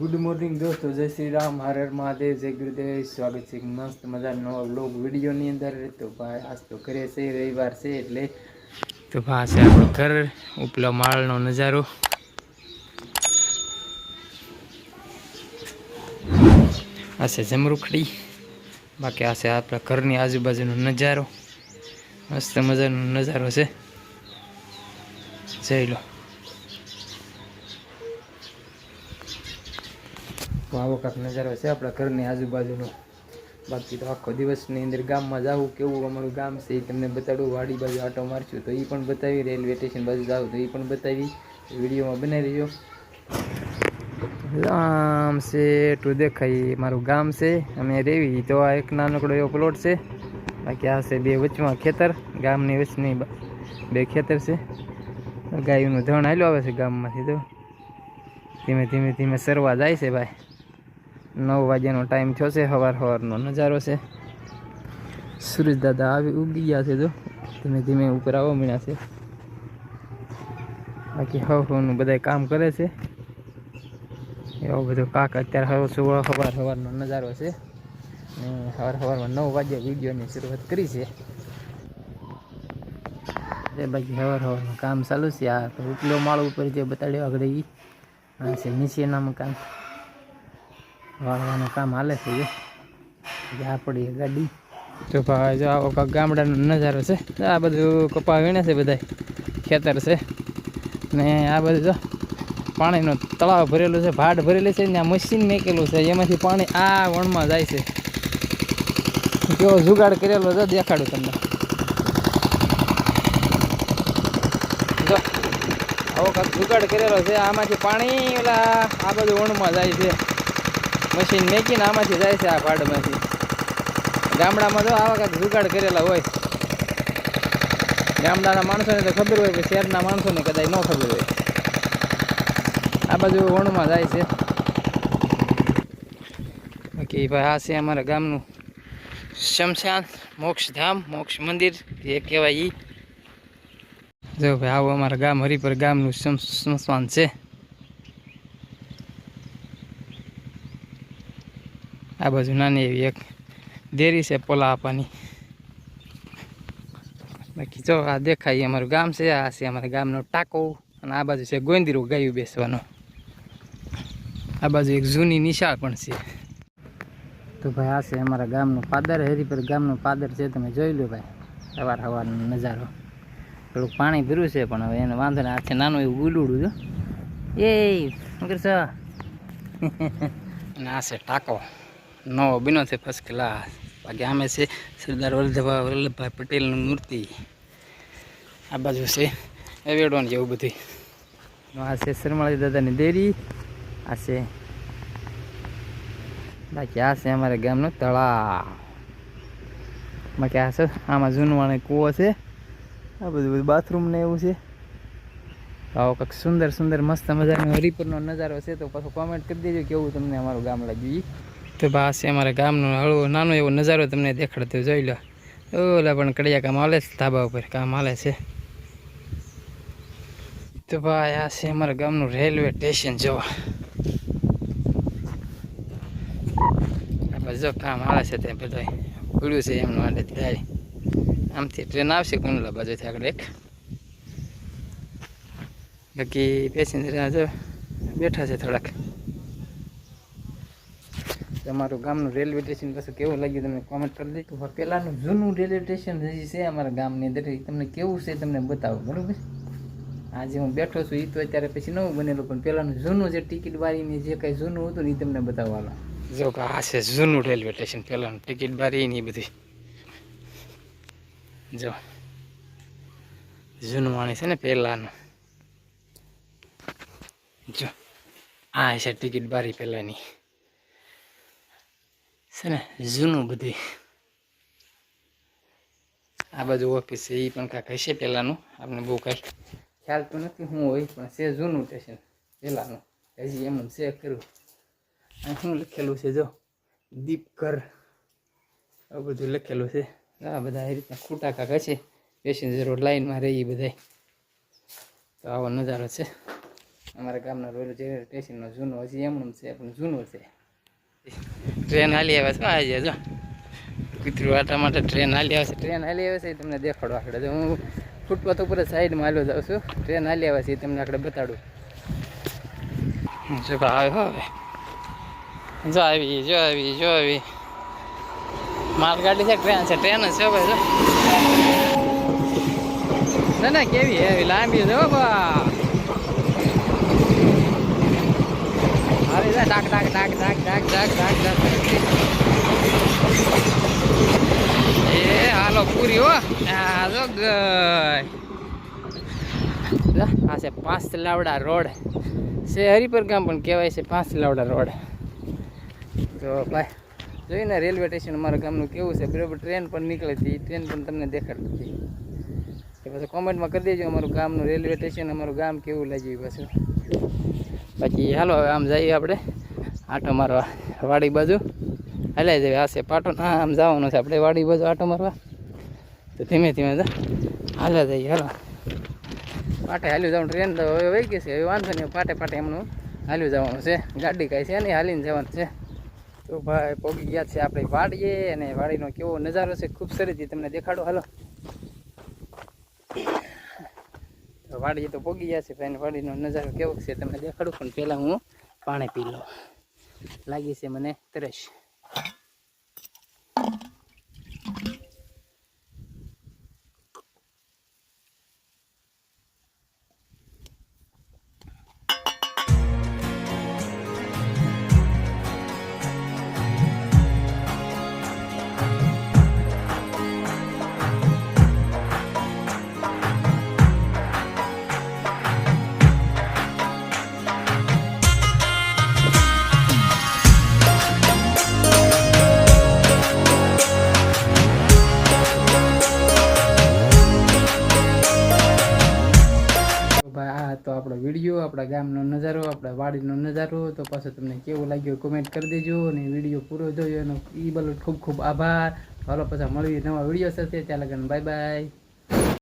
Good morning દોસ્તો, જય શ્રી રામ, હર મહાદેવ, જય ગુરુદેવ, સ્વાગત છે મસ્ત મજાનો બ્લોગ વિડીયોની અંદર. તો ભાઈ, આજ તો ઘરે છે, રવિવાર છે એટલે તો ભાઈ છે આપણું ઘર ઉપલા માળનો નજારો. આ જમરૂખડી બાકી આ આપણા ઘરની આજુબાજુનો નજારો. મસ્ત મજાનો નજારો છે. જઈ લો. તો આવો કાંક નજારો છે આપણા ઘરની આજુબાજુનો. બાકી તો આખો દિવસની અંદર ગામમાં જાવું કેવું અમારું ગામ છે એ તમને બતાડું. વાડી બાજુ આટો મારશું તો એ પણ બતાવી, રેલવે સ્ટેશન બાજુ જાવ તો એ પણ બતાવી. વિડીયોમાં બનાવી રહ્યો આમ છે, એટલું દેખાય મારું ગામ છે. અમે રેવી તો આ એક નાનકડો એવો પ્લોટ છે. બાકી આ છે બે વચમાં ખેતર, ગામની વચની બે ખેતર છે. ગાયનું ધણ હાલ્યું આવે છે ગામમાંથી તો. ધીમે ધીમે ધીમે સરવા જાય છે ભાઈ. નવ વાગ્યાનો ટાઈમ થયો છે સવાર સવારનો નજારો છે. સૂરજ આવી ઉગી ગયા છે તો ધીમે ધીમે ઉપર આવવા મળ્યા છે. બાકી હવ હવનું બધા કામ કરે છે. એવો બધો કાક અત્યારે હવ સવાર સવાર સવારનો નજારો છે. ને સવાર સવારમાં નવ વાગ્યા વિડીયોની શરૂઆત કરી છે. એ બાકી સવાર સવારનું કામ ચાલુ છે. આ તો ઉપલો માળ ઉપર જે બતાડ્યો આગળ એ છે નીચેના મકાન વાળવાનું કામ હાલે છે, જો. આપણી ગાડી. તો ભાઈ, જો આવો ગામડાનો નજારો છે. આ બધું કપા વીણે છે બધા ખેતર છે. ને આ બધું જો પાણીનો તળાવ ભરેલું છે, ભાડ ભરેલી છે ને આ મશીન મેકેલું છે. એમાંથી પાણી આ વણમાં જાય છે. કેવો જુગાડ કરેલો છે, દેખાડું તમને. જો આવો કાંક જુગાડ કરેલો છે, આમાંથી પાણી ઓલા આ બધું વણમાં જાય છે. મશીન મેકીને આમાંથી જાય છે આ ભાડમાંથી ગામડામાં તો આવા કાંઈક જુગાડ કરેલા હોય. ગામડાના માણસોને તો ખબર હોય કે શહેરના માણસોને કદાચ ન ખબર હોય. આ બાજુ વણમાં જાય છે. બાકી ભાઈ આ છે અમારા ગામનું શમશાન મોક્ષધામ, મોક્ષ મંદિર, જે કહેવાય એ જો ભાઈ આવું અમારા ગામ હરિપર ગામનું શમ- સ્મશાન છે. આ બાજુ નાની એવી એક દેરી છે પોલા આપવાની બાકી જો આ દેખાય, અમારું ગામ છે, આ છે અમારા ગામનો ટાંકો, અને આ બાજુ છે ગોંદીરું ગાયું બેસવાનો. આ બાજુ એક જૂની નિશાળ પણ છે. તો ભાઈ આ છે અમારા ગામનું પાદર હરિપર ગામનું પાદર છે, તમે જોઈ લો ભાઈ, સવાર સવારનો નજારો. થોડુંક પાણી ભર્યું છે, પણ હવે એને વાંધો ને છે નાનું એવું ગુલુડું જો એ, શું કરશો? અને આ છે ટાંકો. નવો બન્યો છે ફર્સ્ટ ક્લાસ બાકી આમે છે સરદાર વલ્લભભાઈ વલ્લભભાઈ પટેલની મૂર્તિ. આ બાજુ છે એવેડોન જેવું બધું આ છે શરમાળી દાદાની દેરી. આ છે બાકી આ છે અમારા ગામનો તળાવ. બાકી આ છે આમાં જૂનવાણી કૂવો છે. આ બધું બધું બાથરૂમ ને એવું છે. આવો કંઈક સુંદર સુંદર મસ્ત મજાનો હરિપુરનો નજારો છે તો પાછો કોમેન્ટ કરી દેજો કેવું તમને અમારું ગામ લાગ્યું તો બા છે અમારા ગામનો હળવો નાનો એવો નજારો તમને દેખાડતો જોઈ લો. ઓલા પણ કડિયા કામ હાલે છે, ધાબા ઉપર કામ હાલે છે. તો ભાઈ, આ છે અમારા ગામનું રેલવે સ્ટેશન જોવા જો કામ હાલે છે તે બધા પડ્યું છે એમનું હાલે થાય આમથી ટ્રેન આવશે કુંડલા બાજુથી આગળ એક. બાકી પેસેન્જર જો, બેઠા છે થોડાક. તમારું ગામનું રેલવે સ્ટેશન પાછું કેવું લાગ્યું તમને કોમેન્ટ કરી દેજો. પહેલાંનું જૂનું રેલવે સ્ટેશન હજી છે અમારા ગામની અંદર તમને કેવું છે તમને બતાવો બરાબર આજે હું બેઠો છું એ તો અત્યારે પછી નવું બનેલું પણ પહેલાંનું જૂનું જે ટિકિટ બારીને જે કાંઈ જૂનું હતું ને એ તમને બતાવવાનું જો કે આ છે જૂનું રેલવે સ્ટેશન પહેલાંનું ટિકિટ બારી ને એ બધી. જો. જૂનું વાણી છે ને પહેલાંનું જો. આ છે ટિકિટ બારી પહેલાંની છે ને જૂનું બધું આ બાજુ ઓફિસ છે, એ પણ કાંઈક હશે પહેલાંનું આપણે બહુ કાંઈ ખ્યાલ તો નથી શું હોય, પણ છે જૂનું સ્ટેશન પહેલાંનું. હજી એમ છે કર્યું શું લખેલું છે જો? દીપકર. આ બધું લખેલું છે. આ બધા એ રીતના ખૂટા કાંક હશે. પેસેન્જરો લાઈનમાં રહી બધાય. તો આવો નજારો છે. અમારા ગામના રેલવે સ્ટેશનનો જૂનો હજી એમનું છે, પણ જૂનું છે. ટ્રેન હાલી આવે છે. આજે જો કૂતરું આટા માટે ટ્રેન હાલી આવે છે. ટ્રેન હાલી આવે છે એ તમને દેખાડો જો હું ફૂટપાથ ઉપર સાઈડમાં હાલો જાઉં છું. ટ્રેન હાલી આવે છે એ તમને આખડે બતાડું. જો આવે હવે. જો આવી જો આવી જો આવી. માલગાડી છે, ટ્રેન છે ટ્રેન છે ભાઈ, જો. ના ના, કેવી એવી લાંબી જો બા ડાક ડાક ડાક ડાક ડાક ડાક ડાક એ, હાલો, પૂરી હો. હાલો ગઈ. આ છે પાંચ લાવડા રોડ. છે હરિપર ગામ પણ કહેવાય છે પાંચ લાવડા રોડ. તો ભાઈ, જોઈને રેલવે સ્ટેશન અમારા ગામનું કેવું છે? બરાબર ટ્રેન પણ નીકળે છે એ ટ્રેન પણ તમને દેખાડતી હતી. એ પછી કોમેન્ટમાં કરી દેજો અમારું ગામનું રેલવે સ્ટેશન, અમારું ગામ કેવું લાગ્યું પાછું. પછી હાલો હવે આમ જઈએ આપણે. આટો મારવા. વાડી બાજુ. હલાઈ જઈએ આશે પાટો ના આમ જવાનું છે આપણે વાડી બાજુ આટો મારવા. તો ધીમે ધીમે હાલે જઈએ, હાલો. પાટે હાલ્યું જવાનું. ટ્રેન તો હવે વહી ગઈ છે. હવે વાંધો નહીં. પાટે પાટે એમનું હાલ્યું જવાનું છે. ગાડી કાંઈ છે નહીં. હાલીને જવાનું છે. તો ભાઈ પોગી ગયા છે આપણે વાડીએ અને વાડીનો કેવો નજારો છે. ખૂબ સરસ છે તમને દેખાડો. હાલો. વાડીએ તો પોગી ગયા છે ભાઈ. વાડીનો નજારો કેવો છે તમને દેખાડું. પણ પહેલાં હું પાણી પી લઉં. લાગી છે મને તરસ તો આપણો વીડિયો, આપણા ગામનો નજારો, આપણા વાડીનો નજારો, તો પાછો તમને કેવો લાગ્યો કોમેન્ટ કરી દેજો અને વીડિયો પૂરો જોયો એનો એ બલો ખૂબ ખૂબ આભાર. હાલો પાછા મળીએ નવા વીડિયો સાથે. ત્યાં લગન બાય બાય